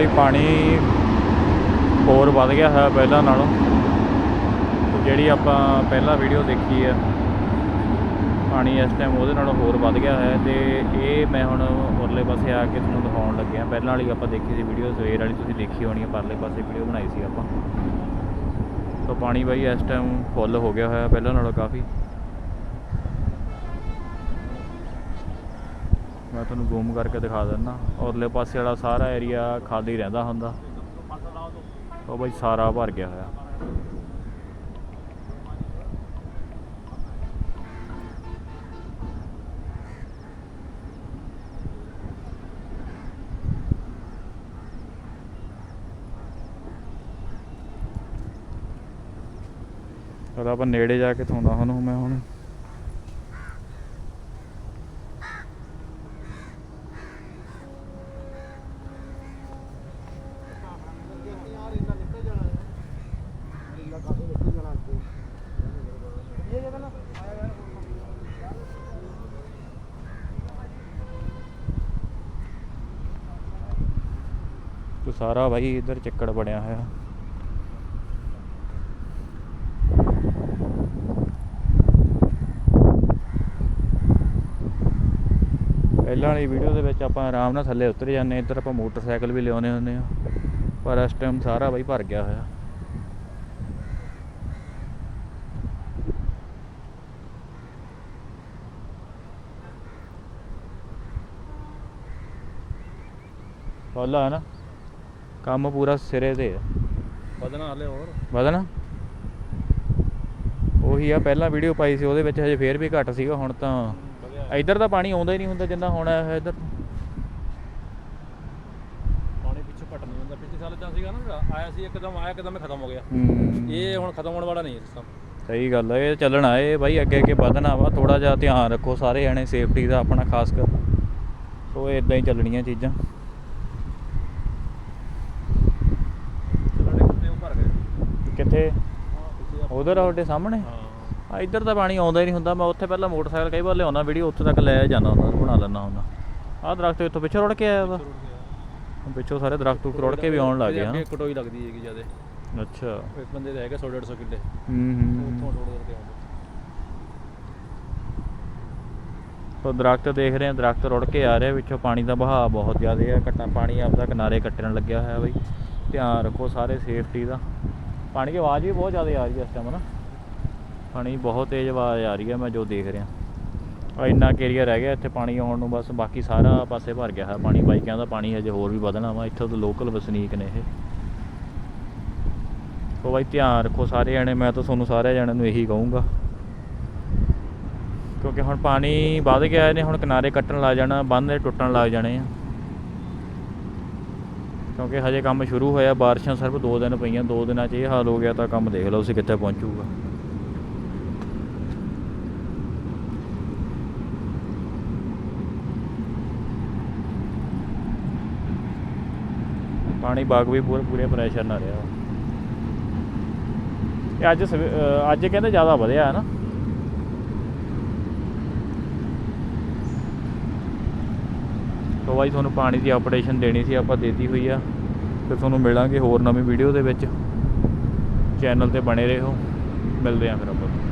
ਬਾਈ ਪਾਣੀ ਹੋਰ ਵੱਧ ਗਿਆ ਹੈ ਪਹਿਲਾਂ ਨਾਲੋਂ। ਜਿਹੜੀ ਆਪਾਂ ਪਹਿਲਾਂ ਵੀਡੀਓ ਦੇਖੀ ਆ ਪਾਣੀ ਇਸ ਟਾਈਮ ਉਹਦੇ ਨਾਲੋਂ ਹੋਰ ਵੱਧ ਗਿਆ ਹੈ ਤੇ ਇਹ ਮੈਂ ਹੁਣ ਉਰਲੇ ਪਾਸੇ ਆ ਕੇ ਤੁਹਾਨੂੰ ਦਿਖਾਉਣ ਲੱਗਿਆ। ਪਹਿਲਾਂ ਵਾਲੀ ਆਪਾਂ ਦੇਖੀ ਸੀ ਵੀਡੀਓ ਸਵੇਰ ਵਾਲੀ ਤੁਸੀਂ ਦੇਖੀ ਹੋਣੀ ਹੈ, ਪਰਲੇ ਪਾਸੇ ਵੀਡੀਓ ਬਣਾਈ ਸੀ ਆਪਾਂ। ਤਾਂ ਪਾਣੀ ਬਾਈ ਇਸ ਟਾਈਮ ਫੁੱਲ ਹੋ ਗਿਆ ਹੋਇਆ ਪਹਿਲਾਂ ਨਾਲੋਂ ਕਾਫੀ। ਮੈਂ ਤੁਹਾਨੂੰ ਜ਼ੂਮ ਕਰਕੇ ਦਿਖਾ ਦਿੰਦਾ। ਔਰਲੇ ਪਾਸੇ ਵਾਲਾ ਸਾਰਾ ਏਰੀਆ ਖਾਲੀ ਰਹਿੰਦਾ ਹੁੰਦਾ। ਉਹ ਬਈ ਸਾਰਾ ਭਰ ਗਿਆ ਹੋਇਆ। ਉਹਦਾ ਆਪਾਂ ਨੇੜੇ ਜਾ ਕੇ ਥਾਉਂਦਾ ਹੁਣ ਮੈਂ ਹੁਣ। ਤੇ ਸਾਰਾ ਭਾਈ ਇਧਰ ਚੱਕੜ ਬਣਿਆ ਹੋਇਆ ਪਹਿਲਾਂ ਵਾਲੀ ਵੀਡੀਓ ਦੇ ਵਿੱਚ ਆਪਾਂ ਆਰਾਮ ਨਾਲ ਥੱਲੇ ਉਤਰ ਜਾਂਦੇ ਇੱਧਰ ਆਪਾਂ ਮੋਟਰਸਾਈਕਲ ਵੀ ਲਿਆਉਨੇ ਹੁੰਦੇ ਆ ਪਰ ਇਸ ਟਾਈਮ ਸਾਰਾ ਬਾਈ ਭਰ ਗਿਆ ਹੋਇਆ ਫੁੱਲ ਆ ਨਾ ਕੰਮ ਪੂਰਾ ਸਿਰੇ ਤੇ ਆ। ਵਧਣਾ ਹਲੇ ਹੋਰ। ਵਧਣਾ? ਉਹੀ ਆ ਪਹਿਲਾਂ ਵੀਡੀਓ ਪਾਈ ਸੀ ਉਹਦੇ ਵਿੱਚ ਹਜੇ ਫੇਰ ਵੀ ਘੱਟ ਸੀਗਾ ਹੁਣ ਤਾਂ ਇੱਧਰ ਤਾਂ ਪਾਣੀ ਆਉਂਦਾ ਹੀ ਨਹੀਂ ਹੁੰਦਾ ਜਿੰਨਾ ਹੁਣ ਆਇਆ ਇੱਧਰ। ਪਾਣੀ ਪਿੱਛੇ ਘਟ ਨਹੀਂ ਹੁੰਦਾ ਪਿਛਲੇ ਸਾਲ ਤਾਂ ਸੀਗਾ ਨਾ ਆਇਆ ਸੀ ਇੱਕਦਮ ਆਇਆ ਇੱਕਦਮ ਹੀ ਖਤਮ ਹੋ ਗਿਆ। ਇਹ ਹੁਣ ਖਤਮ ਹੋਣ ਵਾਲਾ ਨਹੀਂ ਹੈ ਸਿਸਟਮ ਸਹੀ ਗੱਲ ਹੈ ਇਹ ਚੱਲਣਾ ਇਹ ਬਾਈ ਅੱਗੇ ਅੱਗੇ ਵਧਣਾ ਵਾ ਥੋੜਾ ਜਿਹਾ ਧਿਆਨ ਰੱਖੋ ਸਾਰੇ ਜਣੇ ਸੇਫਟੀ ਦਾ ਆਪਣਾ ਖਾਸ ਕਰ। ਸੋ ਇਦਾਂ ਹੀ ਚੱਲਣੀਆਂ ਚੀਜ਼ਾਂ ਸਾਡੇ ਕਿੰਨੇ ਭਰ ਗਏ ਕਿੱਥੇ? ਉਧਰ ਤੁਹਾਡੇ ਸਾਹਮਣੇ? ਹਾਂ। ਆ ਇੱਧਰ ਤਾਂ ਪਾਣੀ ਆਉਂਦਾ ਹੀ ਨਹੀਂ ਹੁੰਦਾ। ਮੈਂ ਉੱਥੇ ਪਹਿਲਾਂ ਮੋਟਰਸਾਈਕਲ ਕਈ ਵਾਰ ਲਿਆਉਣਾ ਵੀਡੀਓ ਉੱਥੇ ਤੱਕ ਲੈ ਜਾਂਦਾ ਹੁੰਦਾ ਬਣਾ ਲੈਂਦਾ ਹੁੰਦਾ। ਆਹ ਦਰਖਤ ਇੱਥੋਂ ਪਿੱਛੇ ਰੁੜ ਕੇ ਆਇਆ ਵਾ। ਪਿੱਛੋਂ ਸਾਰੇ ਦਰਖਤ ਰੁੜ ਕੇ ਵੀ ਆਉਣ ਲੱਗ ਗਏ ਹਨ ਕਟੋਈ ਲੱਗਦੀ ਹੈਗੀ ਜਿਆਦੇ। ਅੱਛਾ। ਇੱਕ ਬੰਦੇ ਦੇ ਹੈਗੇ 100 150 ਕਿੱਲੇ। ਹੂੰ ਉੱਥੋਂ ਹੂੰ। ਰੋੜ ਕਰਕੇ ਆਉਂਦੇ ਸੋ ਦਰਖਤ ਦੇਖ ਰਹੇ ਆ ਦਰਖਤ ਰੁੜ ਕੇ ਆ ਰਿਹਾ ਵਿੱਚੋਂ ਪਾਣੀ ਦਾ ਵਹਾਅ ਬਹੁਤ ਜ਼ਿਆਦਾ ਹੈ ਘਟਾ ਪਾਣੀ ਆਪਦਾ ਕਿਨਾਰੇ ਕੱਟਣ ਲੱਗਿਆ ਹੋਇਆ ਬਈ। ਧਿਆਨ ਰੱਖੋ ਸਾਰੇ ਸੇਫਟੀ ਦਾ। ਪਾਣੀ ਦੀ ਆਵਾਜ਼ ਵੀ ਬਹੁਤ ਜ਼ਿਆਦਾ ਆ ਰਹੀ ਹੈ ਇਸ ਟਾਈਮ ਨਾ ਪਾਣੀ ਬਹੁਤ ਤੇਜ਼ ਆਵਾਜ਼ ਆ ਰਹੀ ਹੈ, ਮੈਂ ਜੋ ਦੇਖ ਰਿਹਾ। ਆ ਇੰਨਾ ਕੁ ਏਰੀਆ ਰਹਿ ਗਿਆ, ਇੱਥੇ ਪਾਣੀ ਆਉਣ ਨੂੰ ਬਸ ਬਾਕੀ ਸਾਰਾ ਪਾਸੇ ਭਰ ਗਿਆ ਹੈ ਪਾਣੀ। ਬਾਈਕਾਂ ਦਾ ਪਾਣੀ ਹਜੇ ਹੋਰ ਵੀ ਵਧਣਾ ਵਾ, ਇੱਥੋਂ ਦੇ ਲੋਕਲ ਵਸਨੀਕ ਨੇ ਇਹ। ਸੋ ਬਾਈ ਧਿਆਨ ਰੱਖੋ ਸਾਰੇ ਜਣੇ, ਮੈਂ ਤਾਂ ਤੁਹਾਨੂੰ ਸਾਰੇ ਜਣਿਆਂ ਨੂੰ ਇਹੀ ਕਹੂੰਗਾ। ਕਿਉਂਕਿ ਹੁਣ ਪਾਣੀ ਵੱਧ ਗਿਆ ਨੇ ਹੁਣ ਕਿਨਾਰੇ ਕੱਟਣ ਲੱਗ ਜਾਣਾ, ਬੰਨ੍ਹ ਟੁੱਟਣ ਲੱਗ ਜਾਣੇ ਆ। ਕਿਉਂਕਿ ਹਜੇ ਕੰਮ ਸ਼ੁਰੂ ਹੋਇਆ, ਬਾਰਿਸ਼ਾਂ ਸਿਰਫ 2 ਦਿਨ ਪਈਆਂ 2 ਦਿਨਾਂ 'ਚ ਇਹ ਹਾਲ ਹੋ ਗਿਆ ਤਾਂ ਕੰਮ ਦੇਖ ਲਓ ਤੁਸੀਂ ਕਿੱਥੇ ਪਹੁੰਚੂਗਾ। ਪਾਣੀ ਬਾਗ ਵੀ ਪੂਰੇ ਪੂਰੇ ਪ੍ਰੈਸ਼ਰ ਨਾਲ ਰਿਹਾ। ਇਹ ਅੱਜ ਸਵੇ- ਅੱਜ ਕਹਿੰਦੇ ਜ਼ਿਆਦਾ ਵਧਿਆ, ਹੈ ਨਾ? ਸੋ ਬਾਈ, ਤੁਹਾਨੂੰ ਪਾਣੀ ਦੀ ਅਪਡੇਸ਼ਨ ਦੇਣੀ ਸੀ, ਆਪਾਂ ਦੇਤੀ ਹੋਈ ਆ। ਤੇ ਤੁਹਾਨੂੰ ਮਿਲਾਂਗੇ ਹੋਰ ਨਵੀਂ ਵੀਡੀਓ ਦੇ ਵਿੱਚ। ਚੈਨਲ ਤੇ ਬਣੇ ਰਹੋ। ਮਿਲਦੇ ਆਂ ਫਿਰ ਆਪਾਂ।